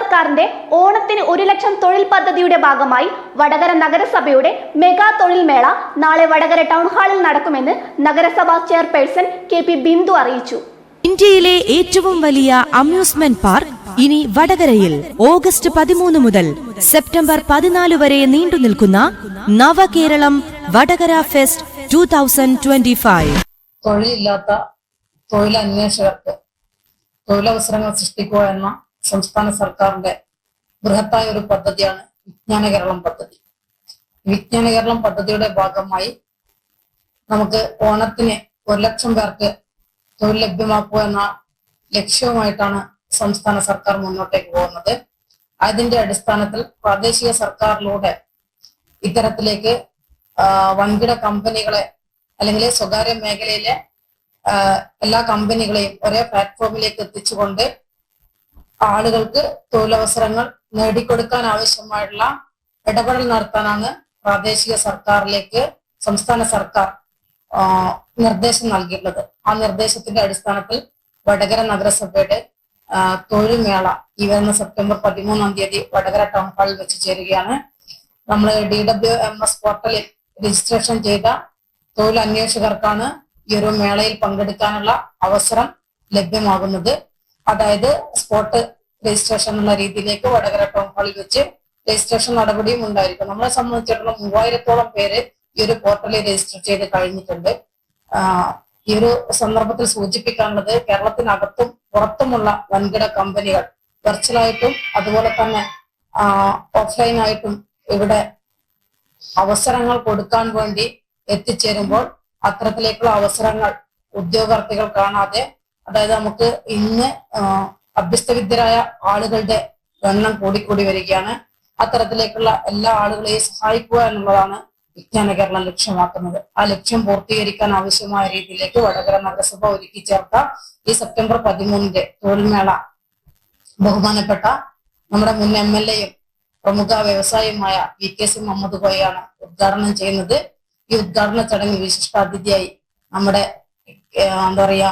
സർക്കാരിന്റെ ഓണത്തിന് ഒരു ലക്ഷം തൊഴിൽ പദ്ധതിയുടെ ഭാഗമായി വടകര നഗരസഭയുടെ മെഗാ തൊഴിൽ മേള നാളെ വടകര ടൗൺ ഹാളിൽ നടക്കുമെന്ന് നഗരസഭാ ചെയർപേഴ്സൺ കെ പി ബിന്ദു അറിയിച്ചു. ഇന്ത്യയിലെ ഏറ്റവും വലിയ അമ്യൂസ്മെന്റ് പാർക്ക് ഇനി വടകരയിൽ ഓഗസ്റ്റ് പതിമൂന്ന് മുതൽ സെപ്റ്റംബർ പതിനാല് വരെ നീണ്ടു നിൽക്കുന്ന Navakeralam Vadakara fest two thousand twenty five. തൊഴിലില്ലാത്ത തൊഴിലന്വേഷകർക്ക് തൊഴിലവസരങ്ങൾ സൃഷ്ടിക്കുക എന്ന സംസ്ഥാന സർക്കാരിന്റെ ബൃഹത്തായ ഒരു പദ്ധതിയാണ് വിജ്ഞാന കേരളം പദ്ധതി. വിജ്ഞാന കേരളം പദ്ധതിയുടെ ഭാഗമായി നമുക്ക് ഓണത്തിന് ഒരു ലക്ഷം പേർക്ക് തൊഴിൽ ലഭ്യമാക്കുക എന്ന ലക്ഷ്യവുമായിട്ടാണ് സംസ്ഥാന സർക്കാർ മുന്നോട്ടേക്ക് പോകുന്നത്. അതിന്റെ അടിസ്ഥാനത്തിൽ പ്രാദേശിക സർക്കാരിലൂടെ ഇത്തരത്തിലേക്ക് വൻകിട കമ്പനികളെ അല്ലെങ്കിൽ സ്വകാര്യ മേഖലയിലെ എല്ലാ കമ്പനികളെയും ഒരേ പ്ലാറ്റ്ഫോമിലേക്ക് എത്തിച്ചുകൊണ്ട് ആളുകൾക്ക് തൊഴിലവസരങ്ങൾ നേടിക്കൊടുക്കാൻ ആവശ്യമായിട്ടുള്ള ഇടപെടൽ നടത്താനാണ് പ്രാദേശിക സർക്കാരിലേക്ക് സംസ്ഥാന സർക്കാർ നിർദ്ദേശം നൽകിയിട്ടുള്ളത്. ആ നിർദ്ദേശത്തിന്റെ അടിസ്ഥാനത്തിൽ വടകര നഗരസഭയുടെ തൊഴിൽ മേള ഈ വരുന്ന സെപ്റ്റംബർ പതിമൂന്നാം തീയതി വടകര ടൗൺ ഹാളിൽ വെച്ച് ചേരുകയാണ്. നമ്മൾ ഡി ഡബ്ല്യു എം എസ് പോർട്ടലിൽ രജിസ്ട്രേഷൻ ചെയ്ത തൊഴിൽ അന്വേഷകർക്കാണ് ഈ ഒരു മേളയിൽ പങ്കെടുക്കാനുള്ള അവസരം ലഭ്യമാകുന്നത്. അതായത് സ്പോട്ട് രജിസ്ട്രേഷൻ എന്ന രീതിയിലേക്ക് വടകര ടൗൺ ഹാളിൽ വെച്ച് രജിസ്ട്രേഷൻ നടപടിയും ഉണ്ടായിരിക്കും. നമ്മളെ സംബന്ധിച്ചിടത്തോളം മൂവായിരത്തോളം പേര് ഈ ഒരു പോർട്ടലിൽ രജിസ്റ്റർ ചെയ്ത് കഴിഞ്ഞിട്ടുണ്ട്. ഈ ഒരു സന്ദർഭത്തിൽ സൂചിപ്പിക്കാനുള്ളത് കേരളത്തിനകത്തും പുറത്തുമുള്ള വൻകിട കമ്പനികൾ വെർച്വലായിട്ടും അതുപോലെ തന്നെ ഓഫ്ലൈനായിട്ടും ഇവിടെ അവസരങ്ങൾ കൊടുക്കാൻ വേണ്ടി എത്തിച്ചേരുമ്പോൾ അത്തരത്തിലേക്കുള്ള അവസരങ്ങൾ ഉദ്യോഗാർത്ഥികൾ കാണാതെ അതായത് നമുക്ക് ഇന്ന് അഭ്യസ്തവിദ്യരായ ആളുകളുടെ എണ്ണം കൂടിക്കൂടി വരികയാണ്. അത്തരത്തിലേക്കുള്ള എല്ലാ ആളുകളെയും സഹായിക്കുക എന്നുള്ളതാണ് വിജ്ഞാന കേരളം ലക്ഷ്യമാക്കുന്നത്. ആ ലക്ഷ്യം പൂർത്തീകരിക്കാൻ ആവശ്യമായ രീതിയിലേക്ക് വടകര നഗരസഭ ഒരുക്കി ചേർത്ത ഈ സെപ്റ്റംബർ പതിമൂന്നിന്റെ തൊഴിൽമേള ബഹുമാനപ്പെട്ട നമ്മുടെ മുൻ എം എൽ എയും പ്രമുഖ വ്യവസായിയുമായ വി കെ സി മുഹമ്മദ് കോയാണ് ഉദ്ഘാടനം ചെയ്യുന്നത്. ഈ ഉദ്ഘാടന ചടങ്ങിൽ വിശിഷ്ടാതിഥിയായി നമ്മുടെ എന്താ പറയാ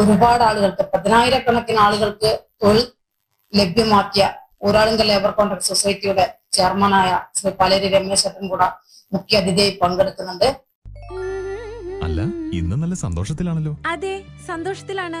ഒരുപാട് ആളുകൾക്ക് പതിനായിരക്കണക്കിന് ആളുകൾക്ക് തൊഴിൽ ലഭ്യമാക്കിയ ഊരാളുങ്കൽ ലേബർ കോൺട്രാക്ട് സൊസൈറ്റിയുടെ ചെയർമാനായ ശ്രീ പാലേരി രമേശേട്ടൻ കൂടെ മുഖ്യ അതിഥിയായി പങ്കെടുക്കുന്നുണ്ട്. അല്ല ഇന്ന് നല്ല സന്തോഷത്തിലാണല്ലോ. അതെ സന്തോഷത്തിലാണ്.